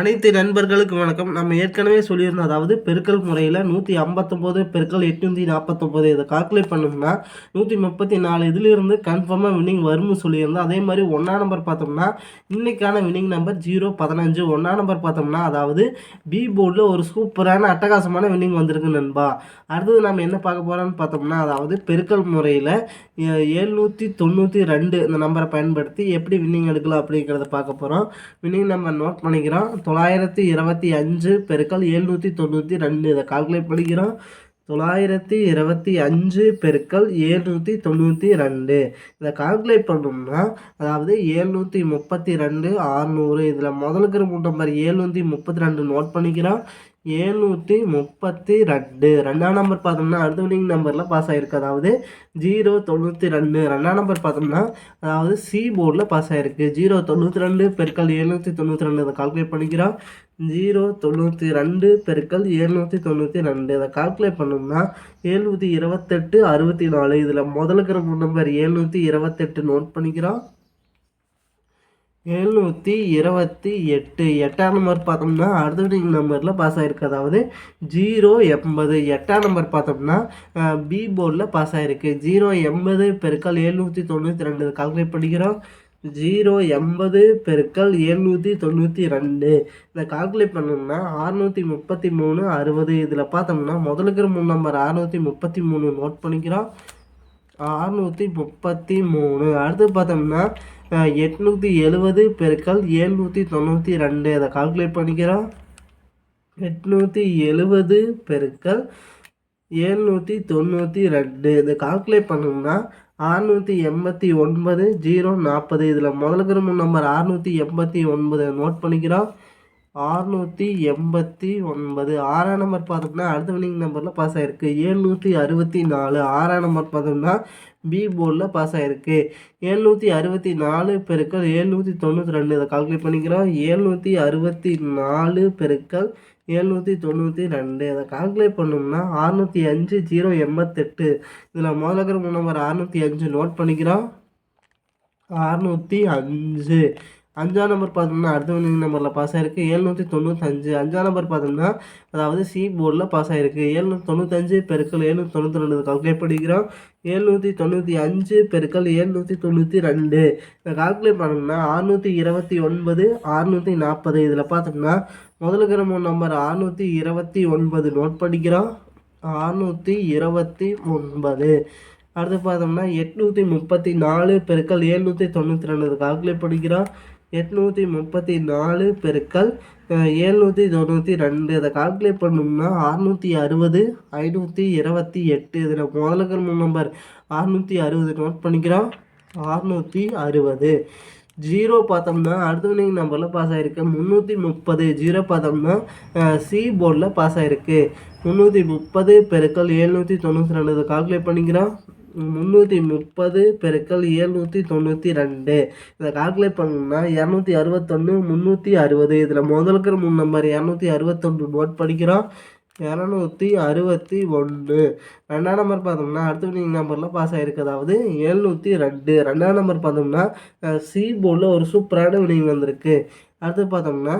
அனைத்து நண்பர்களுக்கு வணக்கம். நம்ம ஏற்கனவே சொல்லியிருந்தோம் அதாவது பெருக்கல் முறையில் நூற்றி ஐம்பத்தொம்போது பெருக்கல் எட்நூற்றி நாற்பத்தொம்போது இதை கால்குலேட் பண்ணோம்னா நூற்றி முப்பத்தி நாலு இதிலிருந்து கன்ஃபார்மாக வின்னிங் வரும்னு சொல்லியிருந்தோம் அதே மாதிரி ஒன்றா நம்பர் பார்த்தோம்னா இன்னைக்கான வின்னிங் நம்பர் ஜீரோ பதினஞ்சு. ஒன்றா நம்பர் பார்த்தோம்னா அதாவது பி போர்டில் ஒரு சூப்பரான அட்டகாசமான வின்னிங் வந்திருக்கு நண்பா. அடுத்தது நம்ம என்ன பார்க்க போகிறோம்னு பார்த்தோம்னா அதாவது பெருக்கல் முறையில் ஏழ்நூற்றி தொண்ணூற்றி ரெண்டு இந்த நம்பரை பயன்படுத்தி எப்படி வின்னிங் எடுக்கலாம் அப்படிங்கிறத பார்க்க போகிறோம் வின்னிங் நம்பர் நோட் பண்ணிக்கிறோம். தொள்ளாயிரத்தி இருபத்தி அஞ்சு பெருக்கல் எழுநூற்றி தொண்ணூற்றி ரெண்டு. இதை கால்குலேட் பண்ணிக்கிறோம். தொள்ளாயிரத்தி இருபத்தி அஞ்சு பெருக்கல் ஏழ்நூற்றி தொண்ணூற்றி ரெண்டு. இதை கால்குலேட் பண்ணோம்னா அதாவது ஏழ்நூற்றி முப்பத்தி ரெண்டு ஆறுநூறு இதில் முதலுக்கிற நம்பர் ஏழ்நூற்றி முப்பத்தி ரெண்டு நோட் பண்ணிக்கிறோம். ஏழ்நூற்றி முப்பத்தி ரெண்டு. ரெண்டாம் நம்பர் பார்த்தோம்னா அடுத்த வினிங் நம்பரில் பாஸ் ஆகிருக்கு அதாவது ஜீரோ தொண்ணூற்றி ரெண்டு. ரெண்டாம் நம்பர் பார்த்தோம்னா அதாவது சி போர்டில் பாஸ் ஆகிருக்கு ஜீரோ தொண்ணூற்றி ரெண்டு பெருக்கல் ஏழ்நூற்றி தொண்ணூற்றி ரெண்டு இதை கால்குலேட் பண்ணிக்கிறோம். ஜீரோ தொண்ணூற்றி ரெண்டு பெருக்கல் எழுநூற்றி தொண்ணூற்றி ரெண்டு. இதை கால்குலேட் பண்ணோம்னா ஏழ்நூற்றி இருபத்தெட்டு அறுபத்தி நாலு. இதில் முதலுக்கிற நம்பர் ஏழ்நூற்றி இருபத்தெட்டு நோட் பண்ணிக்கிறோம். எழுநூற்றி இருபத்தி எட்டு. எட்டாம் நம்பர் பார்த்தோம்னா அடுத்த நம்பரில் பாஸ் ஆகிருக்கு அதாவது ஜீரோ எண்பது. எட்டாம் நம்பர் பார்த்தோம்னா பி போர்டில் பாஸ் ஆகிருக்கு ஜீரோ எண்பது பெருக்கல் எழுநூற்றி தொண்ணூற்றி ரெண்டு. கால்குலேட் பண்ணிக்கிறோம். ஜீரோ எண்பது பெருக்கல் எழுநூற்றி தொண்ணூற்றி ரெண்டு. இதை கால்குலேட் பண்ணோம்னா அறுநூற்றி முப்பத்தி மூணு அறுபது. இதில் பார்த்தோம்னா முதலுக்கிற மூணு நம்பர் அறுநூற்றி முப்பத்தி மூணு நோட் பண்ணிக்கிறோம். அறுநூற்றி முப்பத்தி மூணு. அடுத்து பார்த்தோம்னா எட்நூற்றி எழுபது பெருக்கல் ஏழ்நூற்றி தொண்ணூற்றி ரெண்டு. அதை கால்குலேட் பண்ணிக்கிறோம். எட்நூற்றி எழுபது பெருக்கல் ஏழ்நூற்றி தொண்ணூற்றி ரெண்டு. இதை கால்குலேட் பண்ணோம்னா அறுநூற்றி எண்பத்தி ஒன்பது ஜீரோ நாற்பது. இதில் முதலுக்கிற நம்பர் அறுநூற்றி எண்பத்தி ஒன்பது. நோட் பண்ணிக்கிறோம். ஆறுநூற்றி எண்பத்தி ஒன்பது. ஆறாம் நம்பர் பார்த்தோம்னா அடுத்த வினிங் நம்பரில் பாஸ் ஆகிருக்கு ஏழ்நூற்றி அறுபத்தி நாலு. ஆறாம் நம்பர் பார்த்தோம்னா பி போர்டில் பாஸ் ஆகிருக்கு ஏழ்நூற்றி அறுபத்தி நாலு பெருக்கள் ஏழ்நூற்றி தொண்ணூற்றி ரெண்டு. இதை கால்குலேட் பண்ணிக்கிறோம். ஏழ்நூற்றி அறுபத்தி நாலு பெருக்கள் ஏழ்நூற்றி தொண்ணூற்றி ரெண்டு. அதை கால்குலேட் பண்ணோம்னா அறுநூற்றி அஞ்சு ஜீரோ எண்பத்தெட்டு. இதில் முதல்ல நம்பர் அறுநூற்றி அஞ்சு நோட் பண்ணிக்கிறோம். அறுநூற்றி அஞ்சு. அஞ்சாம் நம்பர் பார்த்தோம்னா அடுத்த வினிங் நம்பரில் பாஸ் ஆகிருக்கு ஏழ்நூற்றி தொண்ணூத்தஞ்சு. அஞ்சாம் நம்பர் பார்த்தோம்னா அதாவது சி போர்டில் பாஸ் ஆகிருக்கு ஏழ்நூற்றி தொண்ணூத்தஞ்சு பெருக்கள் ஏழ்நூற்றி தொண்ணூற்றி ரெண்டு. கால்குலேட் பண்ணிக்கிறோம். ஏழ்நூற்றி தொண்ணூற்றி அஞ்சு பெருக்கள் ஏழ்நூற்றி தொண்ணூற்றி ரெண்டு. இதை கால்குலேட் பண்ணோம்னா அறுநூற்றி இருபத்தி ஒன்பது அறுநூற்றி நாற்பது இதில் பார்த்தோம்னா முதலுக்கிற மூணு நம்பர் அறுநூற்றி இருபத்தி ஒன்பது. நோட் பண்ணிக்கிறோம். அறுநூற்றி இருபத்தி ஒன்பது. அடுத்து பார்த்தோம்னா எட்நூற்றி முப்பத்தி நாலு பெருக்கள் ஏழ்நூற்றி தொண்ணூற்றி ரெண்டு. கால்குலேட் பண்ணிக்கிறோம். எட்நூற்றி முப்பத்தி நாலு பெருக்கல் ஏழ்நூற்றி தொண்ணூற்றி ரெண்டு. இதை கால்குலேட் பண்ணோம்னா அறுநூற்றி அறுபது ஐநூற்றி இருபத்தி எட்டு. இதில் முதலுக்கு மூணு நம்பர் அறுநூற்றி அறுபது நோட் பண்ணிக்கிறோம். அறுநூற்றி அறுபது. ஜீரோ பார்த்தோம்னா அடுத்த வினிங் நம்பரில் பாஸ் ஆகிருக்கு முந்நூற்றி முப்பது. ஜீரோ பார்த்தோம்னா சி போர்டில் பாஸ் ஆகிருக்கு முந்நூற்றி முப்பது பெருக்கள் ஏழ்நூற்றி தொண்ணூற்றி ரெண்டு. இதை கால்குலேட் பண்ணிக்கிறோம். முந்நூற்றி முப்பது பெருக்கள் ஏழ்நூற்றி தொண்ணூற்றி ரெண்டு. இதை கால்குலேட் பண்ணோம்னா இரநூத்தி அறுபத்தொன்று முந்நூற்றி அறுபது. இதில் முதலுக்கிற மூணு நம்பர் இரநூத்தி அறுபத்தொன்று நோட் படிக்கிறோம். இரநூத்தி அறுபத்தி ஒன்று ரெண்டாம் நம்பர் பார்த்தோம்னா அடுத்த வினிங் நம்பரில் பாஸ் ஆகிருக்கு அதாவது எழுநூற்றி ரெண்டு. ரெண்டாம் நம்பர் பார்த்தோம்னா சி போர்டில் ஒரு சூப்பரான வினிங் வந்திருக்கு. அடுத்து பார்த்தோம்னா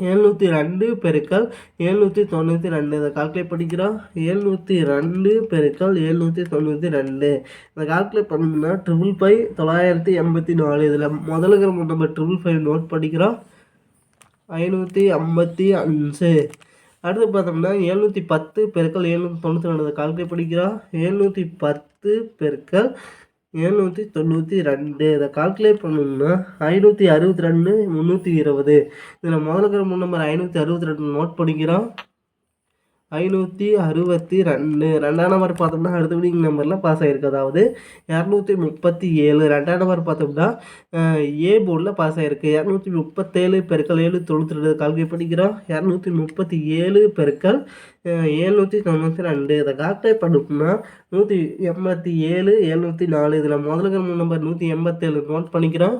எழுநூற்றி ரெண்டு பெருக்கல் எழுநூற்றி தொண்ணூற்றி ரெண்டு. இதை கால்குலேட் பண்ணிக்கிறோம். எழுநூற்றி ரெண்டு பெருக்கல் எழுநூற்றி தொண்ணூற்றி ரெண்டு. இதை கால்குலேட் பண்ணோம்னா ட்ரிபிள் ஃபைவ் தொள்ளாயிரத்தி எண்பத்தி நாலு. இதில் முதலுக்கிற நம்பர் ட்ரிபிள் ஃபைவ் நோட் பண்ணிக்கிறோம். ஐநூற்றி ஐம்பத்தி அஞ்சு. அடுத்து பார்த்தோம்னா எழுநூற்றி பத்து பெருக்கல் எழுநூற்றி தொண்ணூற்றி ரெண்டு. இதை கால்குலேட் பண்ணிக்கிறோம். எழுநூற்றி பத்து பெருக்கல் எழுநூற்றி தொண்ணூற்றி ரெண்டு. இதை கால்குலேட் பண்ணணும்னா ஐநூற்றி அறுபத்தி ரெண்டு முந்நூற்றி இருபது. இதில் முதல்ல மூணு நம்பர் ஐநூற்றி அறுபத்தி ரெண்டு நோட் பண்ணிக்கிறோம். ஐநூற்றி அறுபத்தி ரெண்டு. ரெண்டாம் நம்பர் பார்த்தோம்னா அடுத்த வினிங் நம்பரில் பாஸ் ஆகிருக்கு அதாவது இரநூத்தி முப்பத்தி ஏழு. ரெண்டாம் நம்பர் பார்த்தோம்னா ஏ போர்டில் பாஸ் ஆகிருக்கு இரநூத்தி முப்பத்தேழு பெருக்கள் ஏழு தொண்ணூற்றி ரெண்டு. கால்குலேட் பண்ணிக்கிறோம் இரநூத்தி முப்பத்தி ஏழு பெருக்கள் ஏழ்நூற்றி தொண்ணூற்றி ரெண்டு. இதை கால்குலேட் பண்ணோம்னா நூற்றி எண்பத்தி ஏழு எழுநூற்றி நாலு. இதில் முதல்ல மூணு நம்பர் நூற்றி எண்பத்தேழு நோட் பண்ணிக்கிறோம்.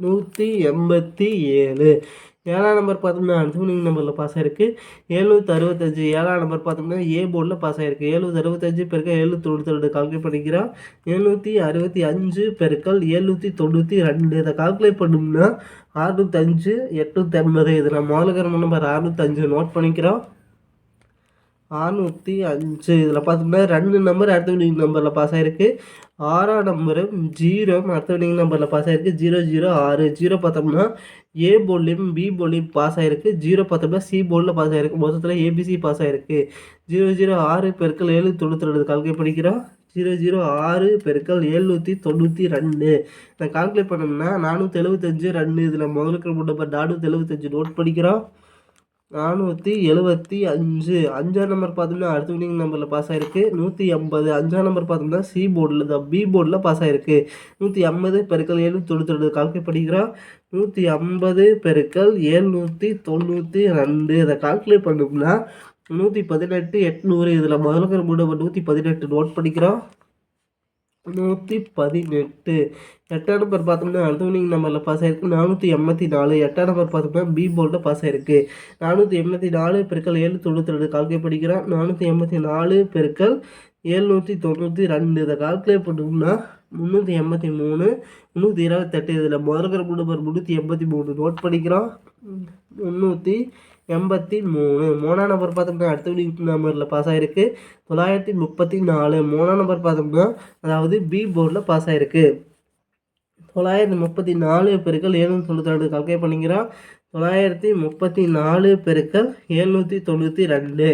நூற்றி எண்பத்தி ஏழு. ஏழாம் நம்பர் பார்த்தோம்னா அடுத்த நம்பரில் பாஸ் ஆயிருக்கு. எழுநூற்றி அறுபத்தஞ்சு ஏழாம் நம்பர் பார்த்தோம்னா ஏ போர்டில் பாஸ் ஆயிருக்கு. எழுநூற்றி அறுபத்தஞ்சு பெருக்கள் எழுநூற்றி தொண்ணூற்றி ரெண்டு கால்குலேட் பண்ணிக்கிறோம். எழுநூற்றி அறுபத்தி அஞ்சு பெருக்கள் எழுநூற்றி தொண்ணூற்றி ரெண்டு இதை கால்குலேட் பண்ணோம்னா அறுநூத்தஞ்சு எட்நூற்றி ஐம்பது இதில் மாலகரம் நம்பர் அறுநூத்தஞ்சு நோட் பண்ணிக்கிறோம். அறுநூற்றி அஞ்சு. இதில் பார்த்தோம்னா ரெண்டு நம்பர் அடுத்த வினிங் நம்பரில் பாஸ் ஆகிருக்கு ஆறாம் நம்பரும் ஜீரோ அடுத்த வினிங் நம்பரில் பாஸ் ஆகிருக்கு ஜீரோ ஜீரோ ஆறு. ஜீரோ பார்த்தோம்னா ஏ போர்ட்லேயும் பி போர்ட்லேயும் பாஸ் ஆகிருக்கு ஜீரோ பார்த்தோம்னா சி போர்டில் பாஸ் ஆகிருக்கு மொத்தத்தில் ஏபிசி பாஸ் ஆகிருக்கு ஜீரோ ஜீரோ ஆறு பெருக்கள் ஏழு தொண்ணூற்றி ரெண்டு. கால்குலேட் பண்ணிக்கிறோம். ஜீரோ ஜீரோ ஆறு பெருக்கள் எழுநூற்றி தொண்ணூற்றி ரெண்டு. நான் கால்குலேட் பண்ணோம்னா நானூற்றி எழுபத்தஞ்சு ரெண்டு இதில் முதலுக்கு நம்பர் நானூற்றி எழுபத்தஞ்சு நோட் பண்ணிக்கிறோம். நானூற்றி எழுபத்தி அஞ்சு. அஞ்சாம் நம்பர் பார்த்தோம்னா அடுத்த வினிங் நம்பரில் பாஸ் ஆகிருக்கு நூற்றி ஐம்பது அஞ்சாம் நம்பர் பார்த்தோம்னா சி போர்டில் தான் பி போர்டில் பாஸ் ஆகிருக்கு நூற்றி ஐம்பது பெருக்கள் ஏழ்நூற்றி தொண்ணூற்றி ரெண்டு கால்குலேட் பண்ணிக்கிறோம் நூற்றி ஐம்பது பெருக்கள் ஏழ்நூற்றி தொண்ணூற்றி ரெண்டு. இதை கால்குலேட் பண்ணோம்னா நூற்றி பதினெட்டு எட்நூறு. இதில் முதல்ல மூணு நூற்றி பதினெட்டு நோட் பண்ணிக்கிறோம். நூற்றி பதினெட்டு. எட்டாம் நம்பர் பார்த்தோம்னா அடுத்தவனிங் நம்பரில் பாஸ் ஆயிருக்கு. நானூற்றி எண்பத்தி நாலு. எட்டாம் நம்பர் பார்த்தோம்னா பி போர்டில் பாஸ் ஆயிருக்கு. நானூற்றி எண்பத்தி நாலு பெருக்கள் ஏழு தொண்ணூற்றி ரெண்டு. கால்குலேட் படிக்கிறான் நானூற்றி எண்பத்தி நாலு பெருக்கள் ஏழ்நூற்றி தொண்ணூற்றி ரெண்டு. இதை கால்குலேட் பண்ணோம்னா முந்நூற்றி எண்பத்தி மூணு முந்நூற்றி இருபத்தெட்டு. இதில் முதல்கிற நம்பர் முந்நூற்றி எண்பத்தி மூணு. நோட் பண்ணிக்கிறோம் முந்நூற்றி எண்பத்தி மூணு. மூணாம் நம்பர் பார்த்தோம்னா அடுத்த நம்பரில் பாஸ் ஆகிருக்கு தொள்ளாயிரத்தி முப்பத்தி நாலு மூணாம் நம்பர் பார்த்தோம்னா அதாவது பி போர்டில் பாஸ் ஆகிருக்கு தொள்ளாயிரத்தி முப்பத்தி நாலு பெருக்கள் ஏழ்நூற்றி தொண்ணூற்றி ரெண்டு கால்குலேட் பண்ணிக்கிறோம் தொள்ளாயிரத்தி முப்பத்தி நாலு பெருக்கள் எழுநூற்றி தொண்ணூற்றி ரெண்டு.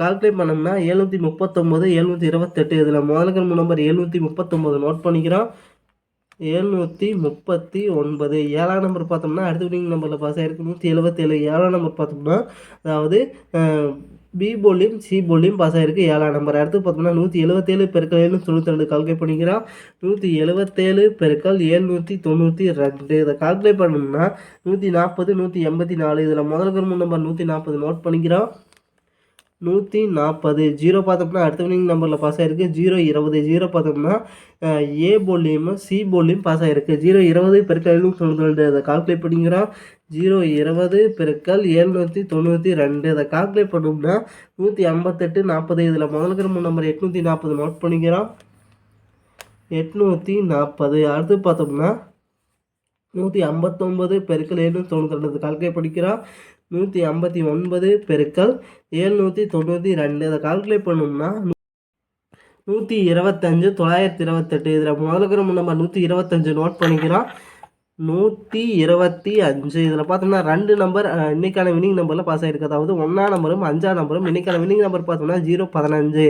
கால்குலேட் பண்ணோம்னா எழுநூற்றி முப்பத்தொம்போது எழுநூற்றி இருபத்தெட்டு. இதில் முதல்கள் நம்பர் எழுநூற்றி முப்பத்தொம்போது நோட் பண்ணிக்கிறோம். எழுநூற்றி முப்பத்தி ஒன்பது. ஏழாம் நம்பர் பார்த்தோம்னா அடுத்த வினிங் நம்பரில் பாஸ் ஆகிருக்கு நூற்றி எழுபத்தேழு ஏழாம் நம்பர் பார்த்தோம்னா அதாவது பி போலியும் சி போலியும் பாஸ் ஆகிருக்கு ஏழாம் நம்பர் அடுத்து பார்த்தோம்னா நூற்றி எழுபத்தேழு பெருக்கள் எழுநூற்றி தொண்ணூற்றி ரெண்டு கால்குலேட் பண்ணிக்கிறான் நூற்றி எழுபத்தேழு பெருக்கள் ஏழ்நூற்றி தொண்ணூற்றி ரெண்டு. இதை கால்குலேட் பண்ணோம்னா நூற்றி நாற்பது நூற்றி எண்பத்தி நாலு. இதில் முதல் கரும்பு நம்பர் நூற்றி நாற்பது நோட் பண்ணிக்கிறோம். நூற்றி நாற்பது ஜீரோ பார்த்தோம்னா அடுத்த வினிங் நம்பரில் பாஸ் ஆகிருக்கு ஜீரோ இருபது. ஜீரோ பார்த்தோம்னா ஏ போலியும் சி போலியும் பாஸ் ஆகிருக்கு ஜீரோ இருபது பெருக்கள் எழுநூற்றி தொண்ணூற்றி ரெண்டு அதை கால்குலேட் பண்ணிக்கிறோம். ஜீரோ இருபது பெருக்கள் எழுநூற்றி தொண்ணூற்றி ரெண்டு. அதை கால்குலேட் பண்ணோம்னா நூற்றி ஐம்பத்தெட்டு நாற்பது இதில் முதல் மூணு நம்பர் எட்நூற்றி நாற்பது நோட் பண்ணிக்கிறோம். எட்நூற்றி நாற்பது அடுத்து பார்த்தோம்னா நூற்றி ஐம்பத்தொம்பது பெருக்கள் எழுநூற்றி தொண்ணூற்றி ரெண்டு. கால்குலேட் பண்ணிக்கிறோம். நூற்றி ஐம்பத்தி ஒன்பது பெருக்கல் ஏழ்நூற்றி தொண்ணூற்றி ரெண்டு. அதை கால்குலேட் பண்ணோம்னா நூற்றி இருபத்தஞ்சு தொள்ளாயிரத்தி இருபத்தெட்டு. இதில் முதல்ல நம்ம நூற்றி இருபத்தஞ்சு நோட் பண்ணிக்கிறோம். நூற்றி இருபத்தி அஞ்சு. இதில் பார்த்தோம்னா ரெண்டு நம்பர் இன்றைக்கான வினிங் நம்பரில் பாஸ் ஆகிருக்கு அதாவது ஒன்றாம் நம்பரும் அஞ்சாம் நம்பரும் இன்றைக்கான வினிங் நம்பர் பார்த்தோம்னா ஜீரோ பதினஞ்சு.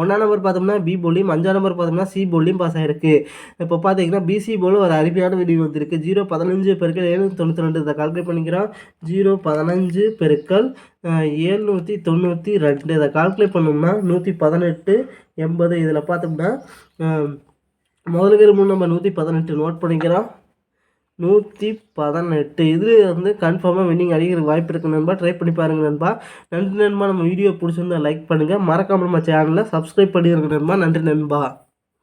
ஒன்றாம் நம்பர் பார்த்தோம்னா பி போலியும் அஞ்சாம் நம்பர் பார்த்தோம்னா சி போலியும் பாஸ் ஆகிருக்கு இப்போ பார்த்தீங்கன்னா பிசி போல் ஒரு அருமையான வினிங் வந்திருக்கு. ஜீரோ பதினஞ்சு பெருக்கள் ஏழுநூற்றி தொண்ணூற்றி ரெண்டு. இதை கால்குலேட் பண்ணிக்கிறோம். ஜீரோ பதினஞ்சு பெருக்கள் ஏழ்நூற்றி தொண்ணூற்றி ரெண்டு. இதை கால்குலேட் பண்ணோம்னா நூற்றி பதினெட்டு எண்பது. இதில் பார்த்தோம்னா முதல்ல மூணு நம்பர் நூற்றி பதினெட்டு. நோட் பண்ணிக்கிறோம். நூற்றி பதினெட்டு. இது வந்து கன்ஃபார்மாக வின்னிங் அடிக்கிற வாய்ப்பு இருக்குது நண்பா. ட்ரை பண்ணி பாருங்கள் நண்பா. நன்றி நண்பா. நம்ம வீடியோ பிடிச்சிருந்தா லைக் பண்ணுங்கள் மறக்காமல் நம்ம சேனலில் சப்ஸ்கிரைப் பண்ணிடுங்க நண்பா. நன்றி நண்பா.